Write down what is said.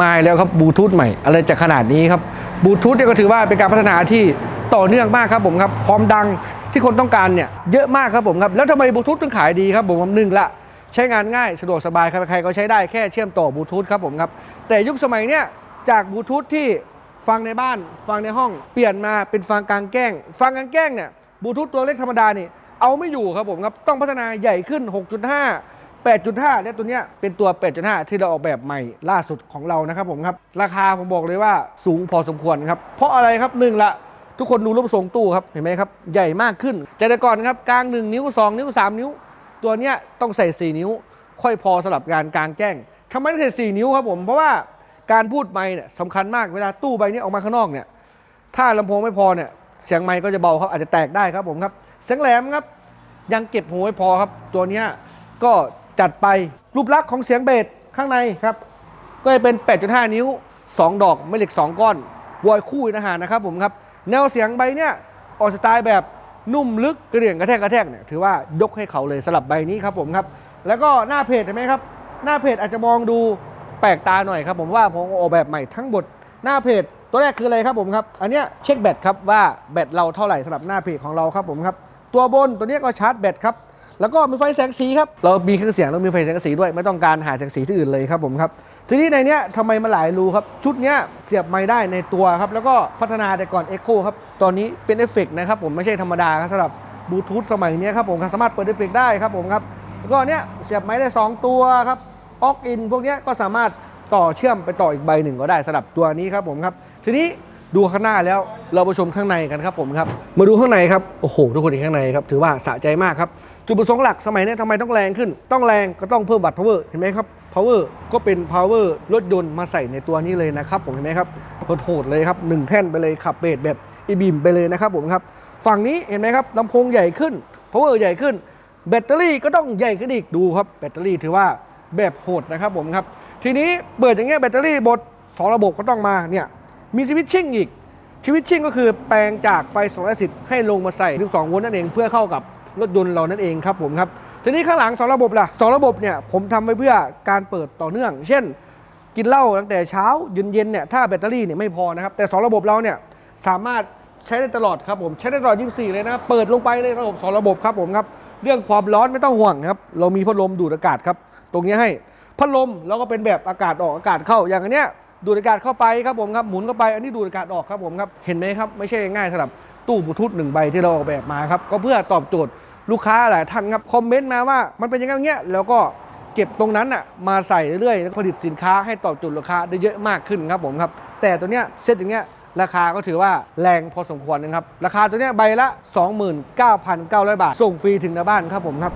มาแล้วครับบลูทูธใหม่ อะไรจะขนาดนี้ครับบลูทูธเนี่ยก็ถือว่าเป็นการพัฒนาที่ต่อเนื่องมากครับผมครับความดังที่คนต้องการเนี่ยเยอะมากครับผมครับแล้วทำไมบลูทูธถึงขายดีครับผมหนึ่งละใช้งานง่ายสะดวกสบายใครๆก็ใช้ได้แค่เชื่อมต่อบลูทูธครับผมครับแต่ยุคสมัยเนี่ยจากบลูทูธที่ฟังในบ้าน ฟังในห้องเปลี่ยนมาเป็นฟังกลางแจ้ง ฟังกลางแจ้งเนี่ยบลูทูธตัวเล็กธรรมดานี่เอาไม่อยู่ครับผมครับต้องพัฒนาใหญ่ขึ้น 6.5 8.5เนี่ยตัวเนี้ยเป็นตัว 8.5 ที่เราออกแบบใหม่ล่าสุดของเรานะครับผมครับ ราคาผมบอกเลยว่าสูงพอสมควรครับ เพราะอะไรครับหนึ่งละทุกคนดูรูปทรงตู้ครับ เห็นไหมครับ ใหญ่มากขึ้นแต่แต่ก่อนครับกลาง 1 นิ้ว 2 นิ้ว 3 นิ้ว ตัวเนี้ยต้องใส่ 4 นิ้ว ค่อยพอสำหรับการกลางแจ้งทำไมต้องใส่4นิ้วครับผมเพราะว่าการพูดไมค์เนี่ยสำคัญมากเวลาตู้ใบนี้ออกมาข้างนอกเนี่ยถ้าลำโพงไม่พอเนี่ยเสียงไมค์ก็จะเบาครับอาจจะแตกได้ครับผมครับเสียงแหลมครับ ยังเก็บหูไม่พอครับ ตัวเนี้ยก็ จัดไปรูปลักษณ์ของเสียงเบสข้างในครับ ก็จะเป็น 8.5 นิ้ว 2 ดอกไม่เหล็ก 2 ก้อนวอยคู่นะฮะนะครับผมครับแนวเสียงใบเนี้ยออกสไตล์แบบนุ่มลึกกระเดี่ยงกระแทกกระแทกเนี่ยถือว่ายกให้เขาเลยสลับใบนี้ครับผมครับ แล้วก็หน้าเพจเห็นไหมครับ หน้าเพจอาจจะมองดูแปลกตาหน่อยครับ ผมว่าผมออกแบบใหม่ทั้งหมดหน้าเพจตัวแรกคืออะไรครับผมครับ อันเนี้ยเช็คแบตครับว่าแบตเราเท่าไหร่สำหรับหน้าเพจของเราครับผมครับ ตัวบนตัวเนี้ยก็ชาร์จแบตครับ แล้วก็มีไฟแสงสีครับ เรามีเครื่องเสียงแล้วมีไฟแสงสีด้วย ไม่ต้องการหาแสงสีที่อื่นเลยครับผมครับ ทีนี้ในเนี้ยทำไมมาหลายรูครับ ชุดเนี้ยเสียบไม้ได้ในตัวครับ แล้วก็พัฒนาแต่ก่อน Echo ครับ ตอนนี้เป็นเอฟเฟกต์นะครับผมไม่ใช่ธรรมดาครับสำหรับบลูทูธสมัยนี้ครับผมสามารถเปิดเอฟเฟกต์ได้ครับผมครับ แล้วก็เนี้ยเสียบไม้ได้ 2 ตัวครับออกอินพวกเนี้ยก็สามารถต่อเชื่อมไปต่ออีกใบหนึ่งก็ได้สำหรับตัวนี้ครับผมครับ ทีนี้ดูข้างหน้าแล้วเราไปชมข้างในกันครับผมครับ มาดูข้างในครับ โอ้โห ทุกคนเห็นข้างในครับ ถือว่าสะใจมากครับ จุดประสงค์หลักสมัยนี้ทำไมต้องแรงขึ้น ต้องแรงก็ต้องเพิ่มวัตต์ power เห็นไหมครับ power ก็เป็น power รถยนต์มาใส่ในตัวนี้เลยนะครับผมเห็นไหมครับโหดเลยครับหนึ่งแท่นไปเลยขับเบสแบบอีบีมไปเลยนะครับผมครับฝั่งนี้เห็นไหมครับลำโพงใหญ่ขึ้น power ใหญ่ขึ้น แบตเตอรี่ก็ต้องใหญ่ขึ้นอีกดูครับแบตเตอรี่ถือว่าแบบโหดนะครับผมครับทีนี้เปิดอย่างเงี้ยแบตเตอรี่บดสองระบบก็ต้องมาเนี่ยมีสวิตชิ่งอีกสวิตชิ่งก็คือแปลงจากไฟ210ให้ลงมาใส่12โวลต์นั่นเองเพื่อเข้ากับ รถยนต์เรานั่นเองครับผมครับ ทีนี้ข้างหลัง2ระบบล่ะ2ระบบเนี่ยผมทำไว้เพื่อการเปิดต่อเนื่อง เช่น กินเหล้าตั้งแต่เช้าเย็นเย็นๆเนี่ยถ้าแบตเตอรี่เนี่ยไม่พอนะครับ แต่ 2 ระบบเราเนี่ยสามารถใช้ได้ตลอดครับผมใช้ได้ตลอด 24 เลยนะเปิดลงไปในระบบ2ระบบครับผมครับเรื่องความร้อนไม่ต้องห่วงครับเรามีพัดลมดูดอากาศครับ ตรงนี้ให้พัดลมเราก็เป็นแบบอากาศออกอากาศเข้าอย่างอันเนี้ยดูดอากาศเข้าไปครับผมครับหมุนเข้าไปอันนี้ดูดอากาศออกครับผมครับเห็นไหมครับไม่ใช่ง่ายสำหรับ ตู้บลูทูธหนึ่งใบที่เราออกแบบมาครับก็เพื่อตอบโจทย์ลูกค้าหลายท่านครับคอมเมนต์มาว่ามันเป็นอยังไงอย่างเงี้ยแล้วก็เก็บตรงนั้นอะมาใส่เรื่อยๆแล้วผลิตสินค้าให้ตอบโจทย์ลูกค้าได้เยอะมากขึ้นครับผมครับแต่ตัวเนี้ยเซตอย่างเงี้ยราคาก็ถือว่าแรงพอสมควรนะครับ ราคาตัวเนี้ยใบละ 29,900 บาท ส่งฟรีถึงหน้าบ้านครับผมครับ